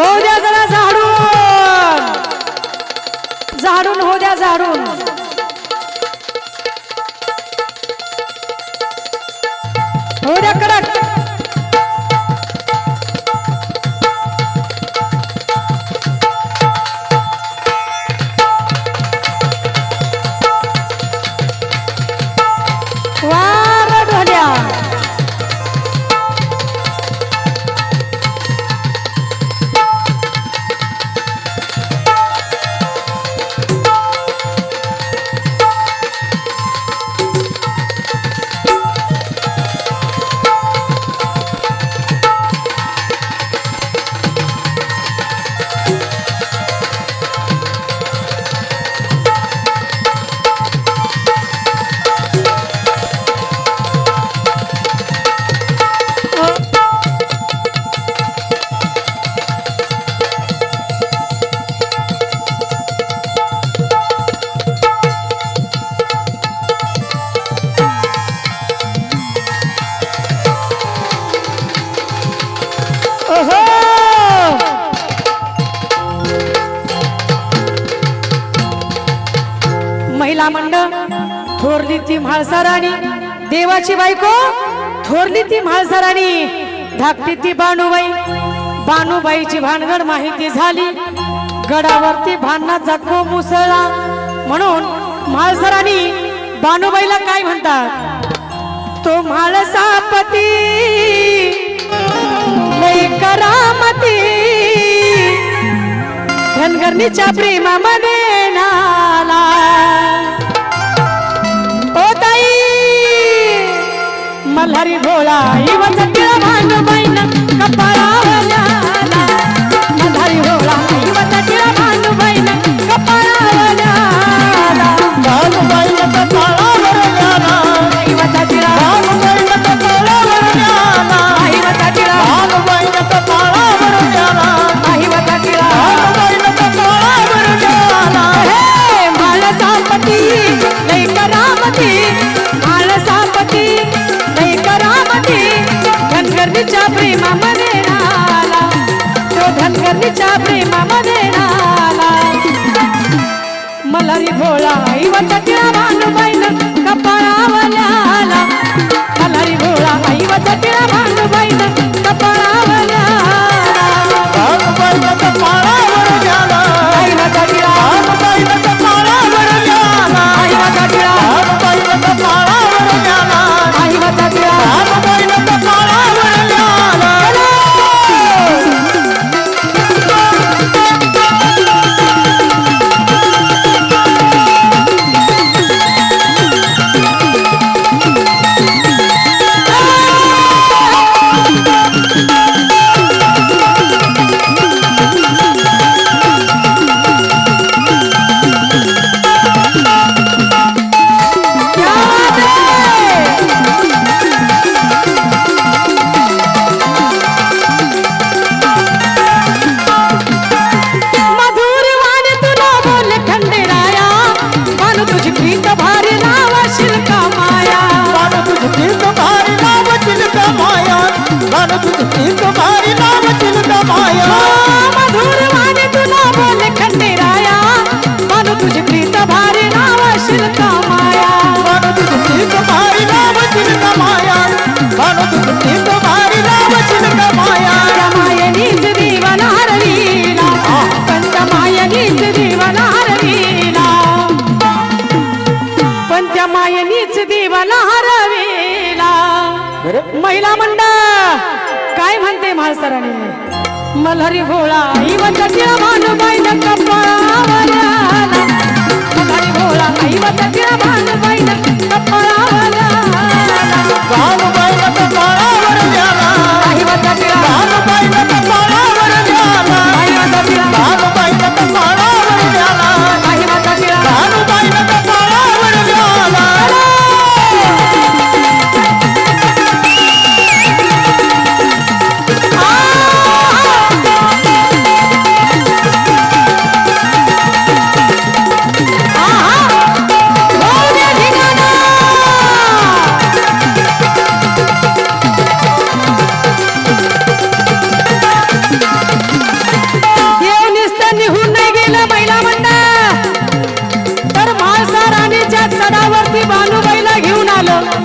हो द्या जरा झाडून. झाडून हो द्या झाडून. मंडळ थोरली ती म्हाळसाराणी. देवाची बायको थोरली ती म्हाळसाराणी. धाकटी ती बाणूबाई. बाणूबाईची भानगड माहिती झाली. गडावरती भांडणाचा को मुसळला. म्हणून म्हाळसराणी बाणूबाईला काय म्हणतात? तो म्हाळसापती करामती धनगरणीच्या प्रेमामध्ये नाला मल्हारी भोळा इवच तिळ भांडू बाईन. कपाळावल्या मलहरी भोळा इवचा टिळा भानुबाईन कपाळावल्याला मलहरी भोळा इवचा टिळा भानुबाईन कपाळावल्याला इवचा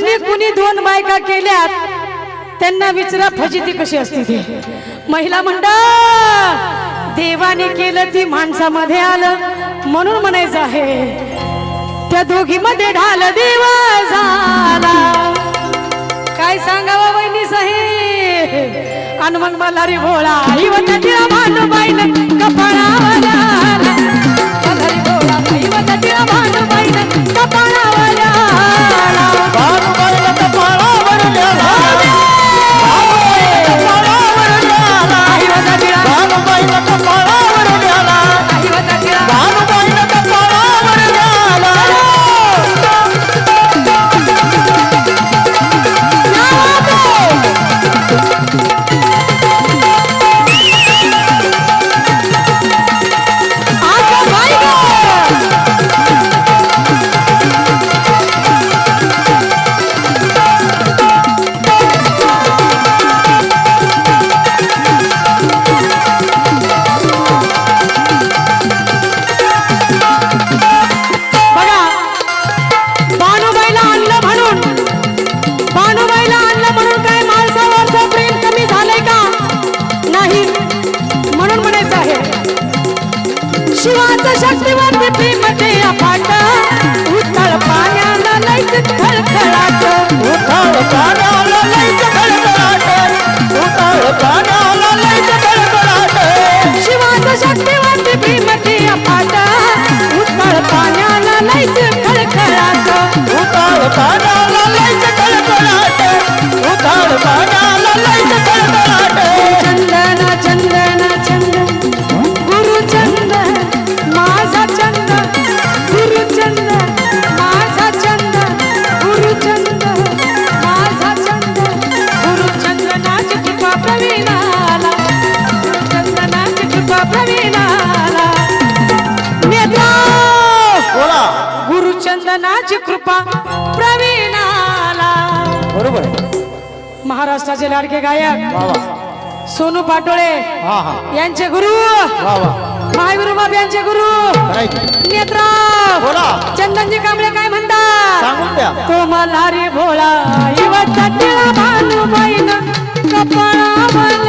ज्यांनी कुणी दोन बायका केल्यात त्यांना विचारा फजिती कशी असते ती? महिला मंडळ देवाने केलं ती माणसामध्ये आलं म्हणून म्हणायचं आहे त्या दोघीमध्ये ढाल देव झाला काय सांगावं वहिनी साहेब? आणि मग मला रे भोळा आई वता तिळा भानूबाईन भोळा आई वता तिळा भानूबाईन भानुबाईला कपाळावर महाराष्ट्राचे लाडके गायक सोनू पाटोळे यांचे गुरु महागुरु बाब यांचे गुरु नेत्रा बोला. चंदनजी कांबळे काय म्हणतात? तो मल्हारी भोळा इवचा टिळा भानुबाईन कपाळावल्याला मल्हारी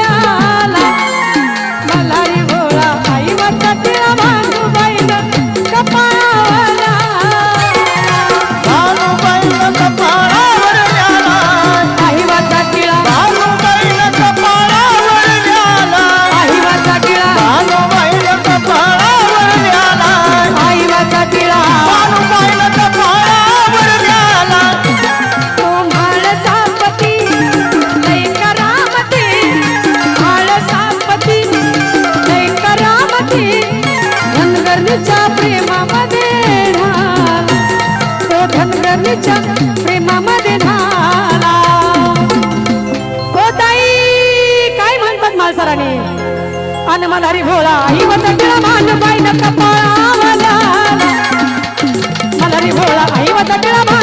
अन भोळा आई वचा मान बाई कपाळावला मल्हारी मला आई भोळा टिळा भानुबाई